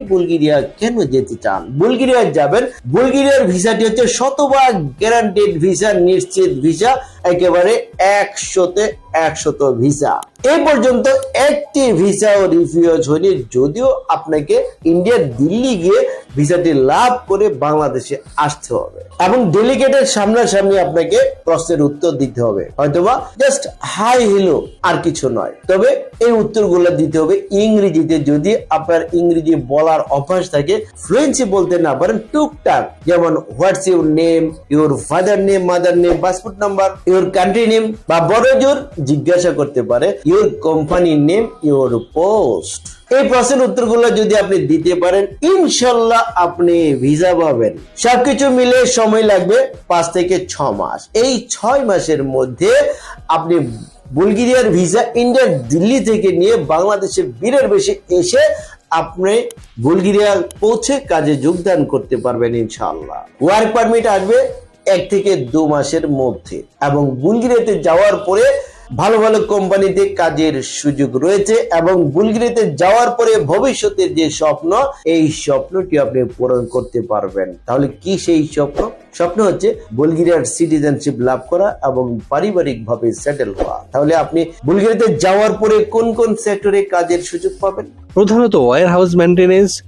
Bulgaria কেন যেতে চান? বুলগেরিয়া যাবেন। বুলগেরিয়ার ভিসাটি হচ্ছে শতভাগ গ্যারান্টেড ভিসা নিশ্চিত ভিসা একেবারে একশোতে একশত ভিসা। এই পর্যন্ত একটি ভিসাও রিফিউজ হয়নি, যদিও আপনাকে ইন্ডিয়ার দিল্লি গিয়ে ভিসাটি লাভ করে বাংলাদেশে আসতে হবে। এবং ডেলিগেটের সামনাসামনি আপনাকে প্রশ্নের উত্তর দিতে হবে। হয়তোবা জাস্ট হাই হেলো আর কিছু নয়। তবে এই উত্তরগুলো দিতে হবে ইংরেজিতে। যদি আপনার ইংরেজি বলার অভ্যাস থাকে ফ্রেঞ্চে বলতে না পারেন, টুকটাক। যেমন what's your name your father name mother name passport number your country name বা বড় জোর জিজ্ঞাসা করতে পারে your company name your post এই প্রশ্নের উত্তরগুলো যদি আপনি দিতে পারেন, ইনশাল্লাহ আপনি ভিসা পাবেন। সবকিছু মিলে সময় লাগবে পাঁচ থেকে ছ মাস। এই ছয় মাসের মধ্যে আপনি বুলগেরিয়ার ভিসা ইন্ডিয়ার দিল্লি থেকে নিয়ে বাংলাদেশের বীরের বেশি এসে আপনি বুলগেরিয়া পৌঁছে কাজে যোগদান করতে পারবেন ইনশাল্লাহ। ওয়ার্ক পারমিট আসবে এক থেকে দু মাসের মধ্যে এবং বুলগেরিয়াতে যাওয়ার পরে ভালো ভালো কোম্পানিতে কাজের সুযোগ রয়েছে এবং বুলগেরিয়াতে যাওয়ার পরে ভবিষ্যতের যে স্বপ্ন, এই স্বপ্নটি আপনি পূরণ করতে পারবেন। তাহলে কি সেই স্বপ্ন? স্বপ্ন হচ্ছে বুলগেরিয়ার সিটিজেনশিপ লাভ করা এবং পারিবারিক ভাবে সেটেল হওয়া। তাহলে আপনি বুলগেরিয়াতে যাওয়ার পরে কোন কোন সেক্টরে কাজের সুযোগ পাবেন? প্রধানত ওয়ার হাউস মেনটেনেন্স